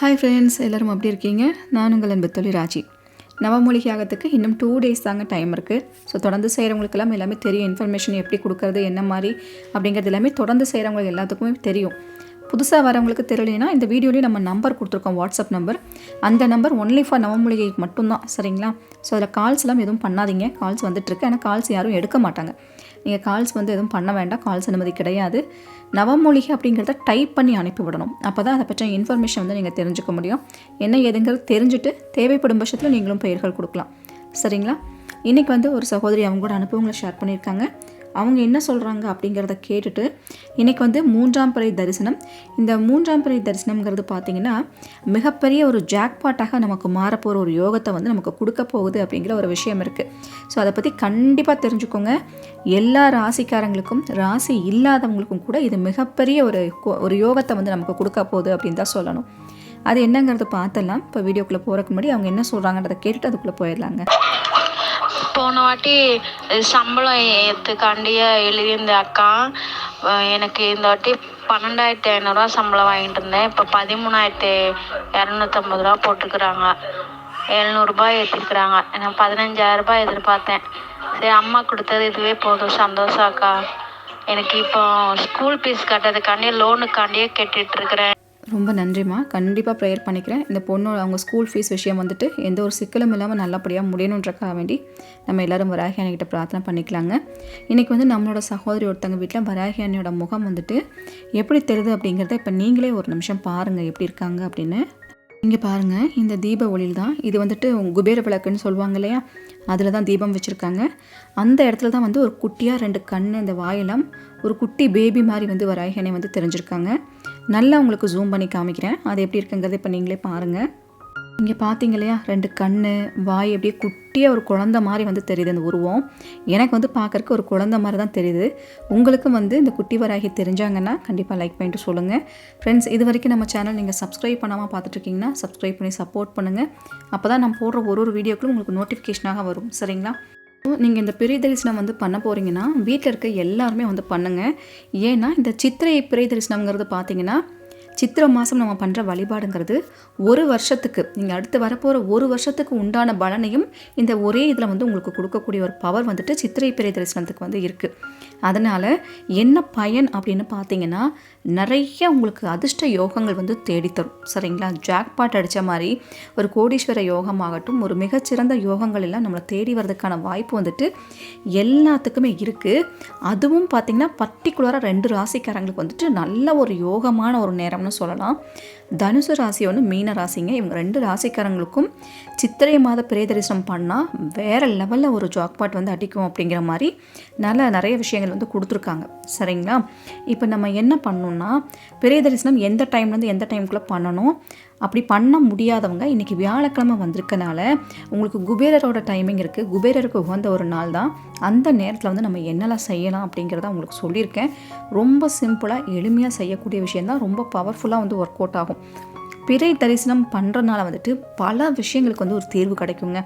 Hi friends எல்லோரும் அப்படி இருக்கீங்க? நான் உங்கள் அன்பு தொழில் ராஜி. நவமூலிகை ஆகிறதுக்கு இன்னும் டூ டேஸ் தாங்க டைம் இருக்குது ஸோ தொடர்ந்து செய்கிறவங்களுக்கெல்லாம் எல்லாமே தெரியும். இன்ஃபர்மேஷன் எப்படி கொடுக்குறது என்ன மாதிரி அப்படிங்கிறது எல்லாமே தொடர்ந்து செய்கிறவங்களுக்கு எல்லாத்துக்குமே தெரியும். புதுசாக வரவங்களுக்கு தெரியலனா இந்த வீடியோலேயும் நம்ம நம்பர் கொடுத்துருக்கோம் வாட்ஸ்அப் நம்பர் அந்த நம்பர் ஒன்லி ஃபார் நவமூலிகை மட்டும்தான் சரிங்களா? ஸோ அதில் கால்ஸ் எல்லாம் எதுவும் பண்ணாதீங்க. கால்ஸ் வந்துட்டுருக்கு ஆனால் கால்ஸ் யாரும் எடுக்க மாட்டாங்க. நீங்கள் கால்ஸ் வந்து எதுவும் பண்ண வேண்டாம். கால்ஸ் அனுமதி கிடையாது. நவமூலிகை அப்படிங்கிறத டைப் பண்ணி அனுப்பி விடணும். அப்போ தான் அதை பற்றின இன்ஃபர்மேஷன் வந்து நீங்கள் தெரிஞ்சுக்க முடியும். என்ன ஏதுங்கிறது தெரிஞ்சுட்டு தேவைப்படும் பட்சத்தில் நீங்களும் பெயர்கள் கொடுக்கலாம். சரிங்களா? இன்றைக்கி வந்து ஒரு சகோதரி அவங்க கூட அனுபவங்களை ஷேர் பண்ணியிருக்காங்க. அவங்க என்ன சொல்கிறாங்க அப்படிங்கிறத கேட்டுட்டு இன்றைக்கி வந்து மூன்றாம் பிறை தரிசனம். இந்த மூன்றாம் பிறை தரிசனம்ங்கிறது பார்த்திங்கன்னா மிகப்பெரிய ஒரு ஜாக்பாட்டாக நமக்கு மாறப்போகிற ஒரு யோகத்தை வந்து நமக்கு கொடுக்க போகுது அப்படிங்கிற ஒரு விஷயம் இருக்குது ஸோ அதை பற்றி கண்டிப்பாக தெரிஞ்சுக்கோங்க. எல்லா ராசிக்காரங்களுக்கும் ராசி இல்லாதவங்களுக்கும் கூட இது மிகப்பெரிய ஒரு ஒரு யோகத்தை வந்து நமக்கு கொடுக்க போகுது அப்படின்னு தான் சொல்லணும். அது என்னங்கிறத பார்த்தலாம் இப்போ வீடியோக்குள்ளே போகிறதுக்கு முன்னாடி அவங்க என்ன சொல்கிறாங்கன்றதை கேட்டுட்டு அதுக்குள்ளே போயிடலாங்க. போன வாட்டி சம்பளம் ஏற்றுக்காண்டியே எழுதியிருந்த அக்கா எனக்கு இந்த வாட்டி பன்னெண்டாயிரத்தி ஐநூறுரூவா சம்பளம் வாங்கிட்டு இருந்தேன். இப்போ பதிமூணாயிரத்தி இரநூத்தம்பது ரூபா போட்டுக்கிறாங்க. எழுநூறுபா ஏற்றிருக்கிறாங்க நான் பதினஞ்சாயிரரூபா எதிர்பார்த்தேன். சரி அம்மா கொடுத்தது இதுவே போதும். சந்தோஷம் அக்கா. எனக்கு இப்போ ஸ்கூல் ஃபீஸ் கட்டுறதுக்காண்டியே லோனுக்காண்டியே இருக்கிறேன். ரொம்ப நன்றிம்மா. கண்டிப்பாக ப்ரேயர் பண்ணிக்கிறேன். இந்த பொண்ணோட அவங்க ஸ்கூல் ஃபீஸ் விஷயம் வந்துட்டு எந்த ஒரு சிக்கலும் இல்லாமல் நல்லபடியாக முடியணுன்றக்காக வேண்டி நம்ம எல்லோரும் வராகி அன்னைக்கிட்ட பிரார்த்தனை பண்ணிக்கலாங்க. இன்றைக்கி வந்து நம்மளோட சகோதரி ஒருத்தங்க வீட்டில் வராகி அண்ணியோட முகம் வந்துட்டு எப்படி தெரியுது அப்படிங்கிறத இப்போ நீங்களே ஒரு நிமிஷம் பாருங்கள் எப்படி இருக்காங்க அப்படின்னு. இங்கே பாருங்கள் இந்த தீப ஒளியில் தான் இது வந்துட்டு குபேர விளக்குன்னு சொல்லுவாங்க இல்லையா? அதில் தான் தீபம் வச்சுருக்காங்க. அந்த இடத்துல தான் வந்து ஒரு குட்டியாக ரெண்டு கண் இந்த வாயிலம் ஒரு குட்டி பேபி மாதிரி வந்து வராயகனை வந்து தெரிஞ்சிருக்காங்க. நல்லா உங்களுக்கு ஜூம் பண்ணி காமிக்கிறேன். அது எப்படி இருக்குங்கிறது இப்போ நீங்களே பாருங்கள் இங்கே பார்த்தீங்க இல்லையா? ரெண்டு கண் வாய் அப்படியே குட்டியாக ஒரு குழந்த மாதிரி வந்து தெரியுது அந்த உருவம். எனக்கு வந்து பார்க்குறக்கு ஒரு குழந்த மாதிரி தான் தெரியுது. உங்களுக்கும் வந்து இந்த குட்டி வராகி தெரிஞ்சாங்கன்னா கண்டிப்பாக லைக் பண்ணிட்டு சொல்லுங்கள் ஃப்ரெண்ட்ஸ் இது வரைக்கும் நம்ம சேனல் நீங்கள் சப்ஸ்கிரைப் பண்ணாமல் பார்த்துட்ருக்கீங்கன்னா சப்ஸ்கிரைப் பண்ணி சப்போர்ட் பண்ணுங்கள் அப்போ தான் நம்ம போடுற ஒரு ஒரு வீடியோக்களும் உங்களுக்கு நோட்டிஃபிகேஷனாக வரும். சரிங்களா? நீங்கள் இந்த பிரியதரிசனம் தரிசனம் வந்து பண்ண போகிறீங்கன்னா வீட்டில் இருக்க எல்லாருமே வந்து பண்ணுங்கள் ஏன்னா இந்த சித்திரை பிறை தரிசனம்ங்கிறது பார்த்தீங்கன்னா சித்திரை மாதம் நம்ம பண்ணுற வழிபாடுங்கிறது ஒரு வருஷத்துக்கு நீங்கள் அடுத்து வரப்போகிற ஒரு வருஷத்துக்கு உண்டான பலனையும் இந்த ஒரே இதில் வந்து உங்களுக்கு கொடுக்கக்கூடிய ஒரு பவர் வந்துட்டு சித்திரை பிறை தரிசனத்துக்கு வந்து இருக்குது அதனால் என்ன பயன் அப்படின்னு பார்த்தீங்கன்னா நிறைய உங்களுக்கு அதிர்ஷ்ட யோகங்கள் வந்து தேடித்தரும். சரிங்களா? ஜாக்பாட் அடித்த மாதிரி ஒரு கோடீஸ்வர யோகமாகட்டும் ஒரு மிகச்சிறந்த யோகங்கள் எல்லாம் நம்மளை தேடி வர்றதுக்கான வாய்ப்பு வந்துட்டு எல்லாத்துக்குமே இருக்குது அதுவும் பார்த்திங்கன்னா பர்டிகுலராக ரெண்டு ராசிக்காரங்களுக்கு வந்துட்டு நல்ல ஒரு யோகமான ஒரு நேரம்னு சொல்லலாம். தனுசு ராசி ஒன்று மீன ராசிங்க. இவங்க ரெண்டு ராசிக்காரங்களுக்கும் சித்திரை மாத பிரேதரிசனம் பண்ணால் வேறு லெவலில் ஒரு ஜாக்பாட் வந்து அடிக்கும் அப்படிங்கிற மாதிரி நல்ல நிறைய விஷயங்கள் வந்து கொடுத்துருக்காங்க. சரிங்களா? இப்போ நம்ம என்ன பண்ணணும்னா பிரேதரிசனம் எந்த டைம்லேருந்து எந்த டைமுக்குள்ளே பண்ணணும்? அப்படி பண்ண முடியாதவங்க இன்றைக்கி வியாழக்கிழமை வந்திருக்கனால உங்களுக்கு குபேரரோட டைமிங் இருக்குது குபேரருக்கு உகந்த ஒரு நாள் தான். அந்த நேரத்தில் வந்து நம்ம என்னெல்லாம் செய்யலாம் அப்படிங்கிறத உங்களுக்கு சொல்லியிருக்கேன். ரொம்ப சிம்பிளாக எளிமையாக செய்யக்கூடிய விஷயந்தான் ரொம்ப பவர்ஃபுல்லாக வந்து ஒர்க் அவுட் ஆகும். பிறை தரிசனம் பண்ணுறதுனால வந்துட்டு பல விஷயங்களுக்கு வந்து ஒரு தீர்வு கிடைக்குங்க.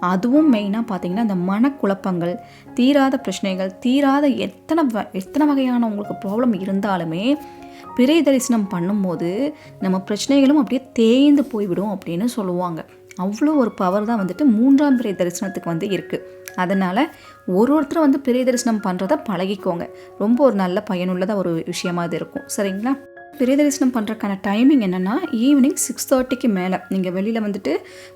அதுவும் மெயினாக பார்த்தீங்கன்னா இந்த மனக்குழப்பங்கள் தீராத பிரச்சனைகள் தீராத எத்தனை வ எத்தனை வகையான உங்களுக்கு ப்ராப்ளம் இருந்தாலுமே பிறை தரிசனம் பண்ணும்போது நம்ம பிரச்சனைகளும் அப்படியே தேய்ந்து போய்விடும் அப்படின்னு சொல்லுவாங்க. அவ்வளோ ஒரு பவர் தான் வந்துட்டு மூன்றாம் பிறை தரிசனத்துக்கு வந்து இருக்குது அதனால் ஒரு ஒருத்தரும் வந்து பிறை தரிசனம் பண்ணுறத பழகிக்கோங்க. ரொம்ப ஒரு நல்ல பயனுள்ளதாக ஒரு விஷயமா இது இருக்கும். சரிங்களா? பிரியதரிசனம் பண்ணுறக்கான டைமிங் என்னென்னா ஈவினிங் சிக்ஸ் தேர்ட்டிக்கு மேலே. நீங்கள் வெளியில் வந்துட்டு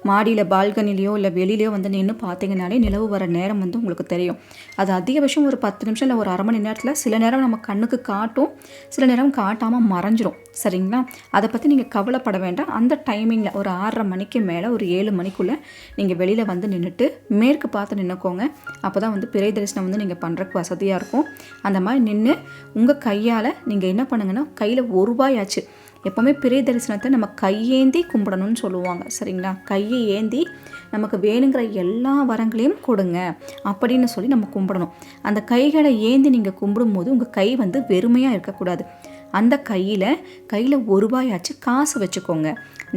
மாடியில் பால்கனிலையோ இல்லை வெளியிலையோ வந்து நின்று பார்த்தீங்கனாலே நிலவு வர நேரம் வந்து உங்களுக்கு தெரியும். அது அதிகபட்சம் ஒரு பத்து நிமிஷம் இல்லை ஒரு அரை மணி நேரத்தில் சில நேரம் நம்ம கண்ணுக்கு காட்டும் சில நேரம் காட்டாமல் மறைஞ்சிரும். சரிங்களா? அதை பற்றி நீங்கள் கவலைப்பட வேண்டாம். அந்த டைமிங்கில் ஒரு ஆறரை மணிக்கு மேலே ஒரு ஏழு மணிக்குள்ளே நீங்கள் வெளியில் வந்து நின்றுட்டு மேற்கு பார்த்து நின்றுக்கோங்க அப்போ தான் வந்து பிறை தரிசனம் வந்து நீங்கள் பண்ணுறக்கு வசதியாக இருக்கும். அந்த மாதிரி நின்று உங்கள் கையால் நீங்கள் என்ன பண்ணுங்கன்னா கையில் ஒரு ரூபாயாச்சு எப்போவுமே பிறை தரிசனத்தை நம்ம கையேந்தி கும்பிடணும்னு சொல்லுவாங்க. சரிங்களா? கையை ஏந்தி நமக்கு வேணுங்கிற எல்லா வரங்களையும் கொடுங்க. அப்படின்னு சொல்லி நம்ம கும்பிடணும். அந்த கைகளை ஏந்தி நீங்கள் கும்பிடும்போது உங்கள் கை வந்து வெறுமையாக இருக்கக்கூடாது. அந்த கையில் கையில் ஒரு ரூபாயாச்சு காசு வச்சுக்கோங்க.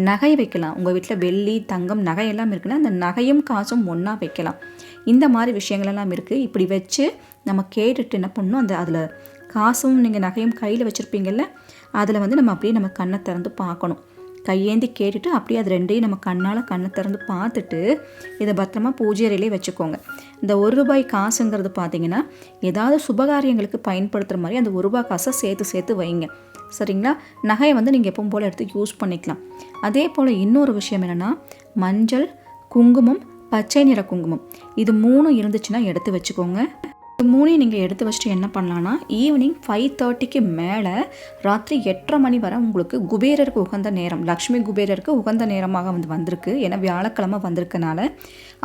நகை வைக்கலாம். உங்கள் வீட்டில் வெள்ளி தங்கம் நகை எல்லாம் இருக்குன்னா அந்த நகையும் காசும் ஒன்றா வைக்கலாம். இந்த மாதிரி விஷயங்களெல்லாம் இருக்குது இப்படி வச்சு நம்ம கேட்டுட்டு என்ன பண்ணணும்? அந்த அதில் காசும் நீங்கள் நகையும் கையில் வச்சுருப்பீங்கள்ல அதில் வந்து நம்ம அப்படியே நம்ம கண்ணை திறந்து பார்க்கணும். கையேந்தி கேட்டுட்டு அப்படியே அது ரெண்டையும் நம்ம கண்ணால் கண்ணை திறந்து பார்த்துட்டு இதை பத்திரமா பூஜை அறையிலே வச்சுக்கோங்க. இந்த ஒரு ரூபாய் காசுங்கிறது பார்த்தீங்கன்னா ஏதாவது சுபகாரியங்களுக்கு பயன்படுத்துகிற மாதிரி அந்த ஒரு ரூபாய் காசை சேர்த்து சேர்த்து வைங்க. சரிங்களா? நகையை வந்து நீங்கள் எப்பவும் போல் எடுத்து யூஸ் பண்ணிக்கலாம். அதே போல் இன்னொரு விஷயம் என்னென்னா மஞ்சள் குங்குமம் பச்சை நிற குங்குமம். இது மூணும் இருந்துச்சுன்னா எடுத்து வச்சுக்கோங்க. இது மூணையும் நீங்கள் எடுத்து வச்சுட்டு என்ன பண்ணலான்னா ஈவினிங் ஃபைவ் தேர்ட்டிக்கு மேலே ராத்திரி எட்டரை மணி வரை உங்களுக்கு குபேரருக்கு உகந்த நேரம் லக்ஷ்மி குபேரருக்கு உகந்த நேரமாக வந்து வந்திருக்கு. ஏன்னா வியாழக்கிழமை வந்திருக்கனால.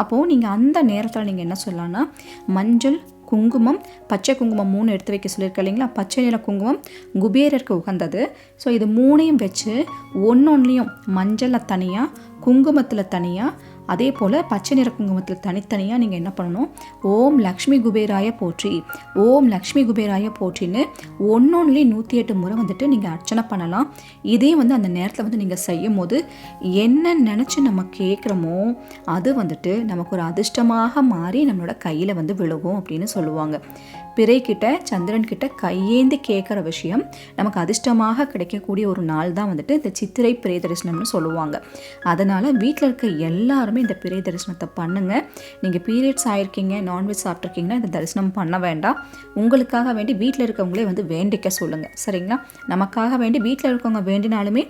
அப்போது நீங்கள் அந்த நேரத்தில் நீங்கள் என்ன சொல்லலாம்னா மஞ்சள் குங்குமம் பச்சை குங்குமம் மூணு எடுத்து வைக்க சொல்லியிருக்க இல்லைங்களா? பச்சை நிற குங்குமம் குபேரருக்கு உகந்தது. ஸோ இது மூணையும் வச்சு ஒன்னொன்லையும் மஞ்சளில் தனியாக குங்குமத்தில் தனியாக அதே போல் பச்சை நிற குங்குமத்தில் தனித்தனியாக நீங்கள் என்ன பண்ணணும்? ஓம் லக்ஷ்மி குபேராய போற்றி. ஓம் லக்ஷ்மி குபேராய போற்றின்னு ஒன்னொன்னுலேயும் நூற்றி எட்டு முறை வந்துட்டு நீங்கள் அர்ச்சனை பண்ணலாம். இதே வந்து அந்த நேரத்தில் வந்து நீங்கள் செய்யும் போது என்ன நினச்சி நம்ம கேட்குறோமோ அது வந்துட்டு நமக்கு ஒரு அதிர்ஷ்டமாக மாறி நம்மளோட கையில் வந்து விழுகும் அப்படின்னு சொல்லுவாங்க. பிறை கிட்ட சந்திரன் கிட்ட கையேந்தி கேட்குற விஷயம் நமக்கு அதிர்ஷ்டமாக கிடைக்கக்கூடிய ஒரு நாள் தான் வந்துட்டு இந்த சித்திரை பிறை தரிசனம்னு சொல்லுவாங்க. அதனால் வீட்டில் இருக்க எல்லாருமே இந்த பிறை தரிசனத்தை பண்ணுங்கள் நீங்கள் பீரியட்ஸ் ஆயிருக்கீங்க நான்வெஜ் சாப்பிட்ருக்கீங்கன்னா இந்த தரிசனம் பண்ண வேண்டாம். உங்களுக்காக வேண்டி வீட்டில் இருக்கவங்களே வந்து வேண்டிக்க சொல்லுங்கள் சரிங்களா? நமக்காக வேண்டி வீட்டில் இருக்கவங்க வேண்டினாலுமே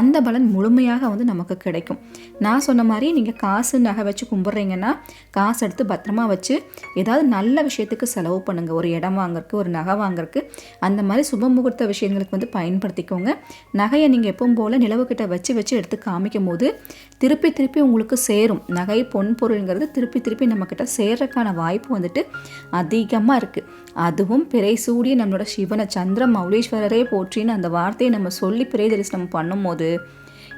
அந்த பலன் முழுமையாக வந்து நமக்கு கிடைக்கும். நான் சொன்ன மாதிரி நீங்கள் காசு நகை வச்சு கும்பிட்றீங்கன்னா காசு எடுத்து பத்திரமா வச்சு ஏதாவது நல்ல விஷயத்துக்கு செலவு பண்ணுங்கள் ஒரு இடம் வாங்குறதுக்கு ஒரு நகை வாங்குறதுக்கு அந்த மாதிரி சுப முகூர்த்த விஷயங்களுக்கு வந்து பயன்படுத்திக்கோங்க. நகையை நீங்கள் எப்பவும் போல் நிலவுக்கிட்ட வச்சு வச்சு எடுத்து காமிக்கும் போது திருப்பி திருப்பி உங்களுக்கு சேரும். நகை பொன் பொருளுங்கிறது திருப்பி திருப்பி நம்மக்கிட்ட சேர்றதுக்கான வாய்ப்பு வந்துட்டு அதிகமாக இருக்குது அதுவும் பிறை சூடிய நம்மளோட சிவனை சந்திர மௌலீஸ்வரரே போற்றின்னு அந்த வார்த்தையை நம்ம சொல்லி பிறை தரிசனம் பண்ணும்போது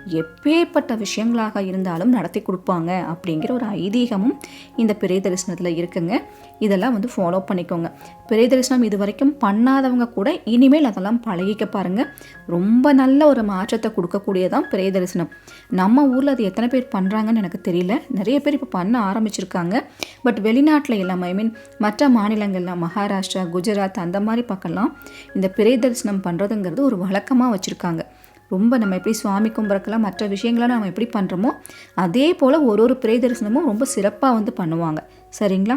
எப்பேற்பட்ட விஷயங்களாக இருந்தாலும் நடத்தி கொடுப்பாங்க அப்படிங்கிற ஒரு ஐதீகமும் இந்த பிறை தரிசனத்தில் இருக்குங்க. இதெல்லாம் வந்து ஃபாலோ பண்ணிக்கோங்க. பிறை தரிசனம் இது வரைக்கும் பண்ணாதவங்க கூட இனிமேல் அதெல்லாம் பழகிக்க பாருங்கள் ரொம்ப நல்ல ஒரு மாற்றத்தை கொடுக்கக்கூடியதான் பிறை தரிசனம் நம்ம ஊரில் அது எத்தனை பேர் பண்ணுறாங்கன்னு எனக்கு தெரியல. நிறைய பேர் இப்போ பண்ண ஆரம்பிச்சிருக்காங்க. பட் வெளிநாட்டில் எல்லாம் ஐ மீன் மற்ற மாநிலங்களில் மகாராஷ்டிரா குஜராத் அந்த மாதிரி பக்கம்லாம் இந்த பிறை தரிசனம் பண்ணுறதுங்கிறது ஒரு வழக்கமாக வச்சுருக்காங்க. ரொம்ப நம்ம எப்படி சுவாமி கும்பிட்றக்கெல்லாம் மற்ற விஷயங்களை நம்ம எப்படி பண்ணுறோமோ அதே போல் ஒரு ஒரு பிறை தரிசனமும் ரொம்ப சிறப்பாக வந்து பண்ணுவாங்க. சரிங்களா?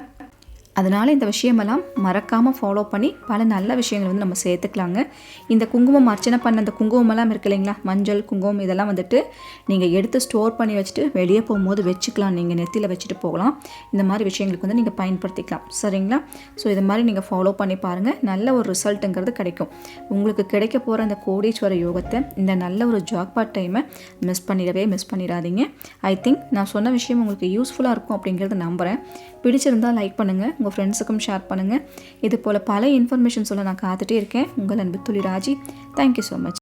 அதனால் இந்த விஷயமெல்லாம் மறக்காமல் ஃபாலோ பண்ணி பல நல்ல விஷயங்கள் வந்து நம்ம சேர்த்துக்கலாங்க. இந்த குங்குமம் அர்ச்சனை பண்ண அந்த குங்குமமெல்லாம் இருக்கு இல்லைங்களா? மஞ்சள் குங்குமம் இதெல்லாம் வந்துட்டு நீங்கள் எடுத்து ஸ்டோர் பண்ணி வச்சுட்டு வெளியே போகும்போது வச்சுக்கலாம். நீங்கள் நெத்தியில் வச்சுட்டு போகலாம். இந்த மாதிரி விஷயங்களுக்கு வந்து நீங்கள் பயன்படுத்திக்கலாம். சரிங்களா? ஸோ இது மாதிரி நீங்கள் ஃபாலோ பண்ணி பாருங்கள் நல்ல ஒரு ரிசல்ட்டுங்கிறது கிடைக்கும். உங்களுக்கு கிடைக்க போகிற அந்த கோடீஸ்வர யோகத்தை இந்த நல்ல ஒரு ஜாக்பாட் டைமை மிஸ் பண்ணிடவே மிஸ் பண்ணிடாதீங்க. ஐ திங்க் நான் சொன்ன விஷயம் உங்களுக்கு யூஸ்ஃபுல்லாக இருக்கும் அப்படிங்கிறத நம்புகிறேன் பிடிச்சிருந்தால் லைக் பண்ணுங்கள் உங்கள் ஃப்ரெண்ட்ஸுக்கும் ஷேர் பண்ணுங்கள் இது போல் பல இன்ஃபர்மேஷன் சொல்ல நான் காத்துட்டே இருக்கேன். உங்கள் அன்பு துளி ராஜி. Thank you so much